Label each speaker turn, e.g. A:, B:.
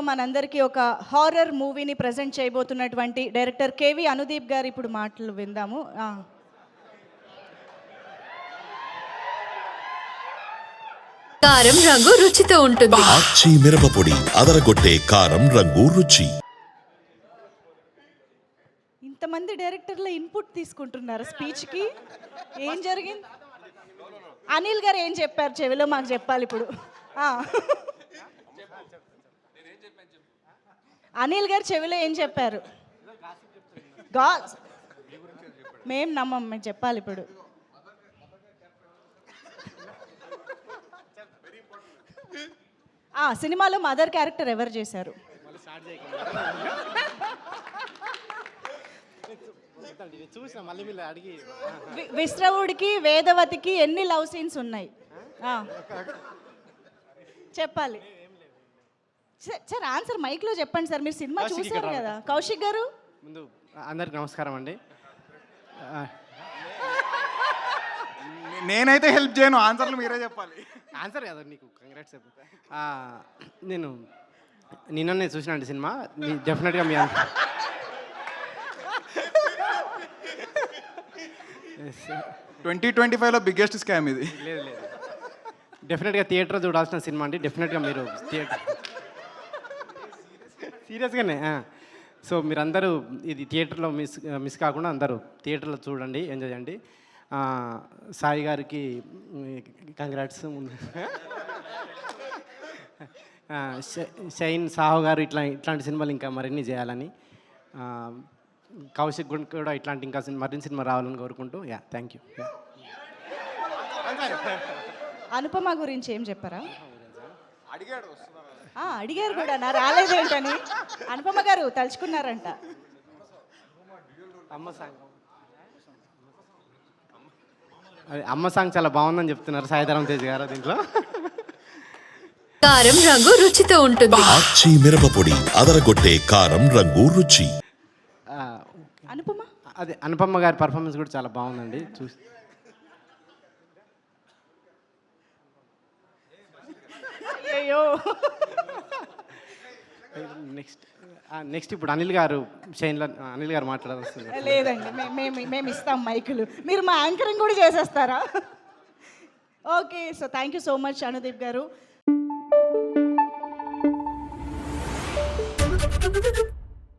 A: మనందరికీ ఒక హారర్ మూవీని ప్రజెంట్ చేయబోతున్నటువంటి డైరెక్టర్ కేవి అనుదీప్ గారు ఇప్పుడు మాటలు విందాము. ఆ.
B: కారం రంగు రుచితో ఉంటుంది.
C: మిరపపొడి అదరగొట్టే కారం రంగు రుచి.
A: ఇంతమంది డైరెక్టర్ల ఇన్పుట్ తీసుకుంటున్నారు స్పీచ్కి ఏం జరిగింది? అనిల్ గారు ఏం చెప్పారు? చెవిలో మాకు చెప్పాలి ఇప్పుడు ఆ. అనిల్ గారు చెవిలో ఏం చెప్పారు? గా మేం నమ్మం మేము చెప్పాలి ఇప్పుడు. ఆ, సినిమాలో మదర్ క్యారెక్టర్ ఎవరు చేశారు? విశ్రవుడికి వేదవతికి ఎన్ని లవ్ సీన్స్ ఉన్నాయి? చెప్పాలి. సార్ ఆన్సర్ మైక్లో చెప్పండి సార్. మీరు సినిమా
D: కౌశిక్
A: చూసారు కదా. కౌశిక్ గారు?
D: ముందు అందరికి నమస్కారం అండి.
E: నేనైతే హెల్ప్ చేయను ఆన్సర్లు మీరే చెప్పాలి.
D: ఆన్సర్ కదా నీకు కంగ్రాట్స్ నేను నిన్ననే చూసినండి సినిమా. మీ- డెఫినెట్గా మీ
E: ట్వంటీ ట్వంటీ ఫైవ్లో బిగ్గెస్ట్ స్కామ్ ఇది.
D: లేదు లేదు. డెఫినెట్గా థియేటర్ చూడాల్సిన సినిమా అండి. డెఫినెట్గా మీరు థియేటర్ సీరియస్గానే సో మీరందరూ ఇది థియేటర్లో మిస్ మిస్ కాకుండా అందరూ థియేటర్లో చూడండి ఎంజాయ్ చేయండి. ఆ, సాయి గారికి కంగ్రాట్స్. షైన్ సాహు గారు ఇట్లా ఇట్లాంటి సినిమాలు ఇంకా మరిన్ని చేయాలని ఆ, కౌశిక్ గుడ్ కూడా ఇట్లాంటి ఇంకా సినిమా మరిన్ని సినిమా రావాలని కోరుకుంటూ ya thank you ya.
A: Anupama గురించి ఏం చెప్పారా? ఆ, అడిగారు కూడా నా రాలేదేంటని? అనుపమ గారు తలుచుకున్నారంట.
D: అమ్మ సాంగ్. అదే అమ్మ సాంగ్ చాలా బాగుందని చెప్తున్నారు సాయిధరం తేజ్ గారు దీంట్లో.
B: కారం రంగు రుచితో ఉంటుంది.
C: ఆచి మిరపపొడి అదరగొట్టే కారం రంగు రుచి.
A: అనుపమ?
D: అదే అనుపమ్మ గారి పర్ఫార్మెన్స్ కూడా చాలా బాగుందండి. చూసి
A: అయ్యో
D: నెక్స్ట్ నెక్స్ట్ uh, ఇప్పుడు అనిల్ గారు షైన్లో అనిల్ గారు మాట్లాడాల్సింది.
A: లేదండి మే- మేము మేము ఇస్తాం మైకులు. మీరు మా యాంకరింగ్ కూడా చేసేస్తారా? Okay so thank you so much Anudeep garu.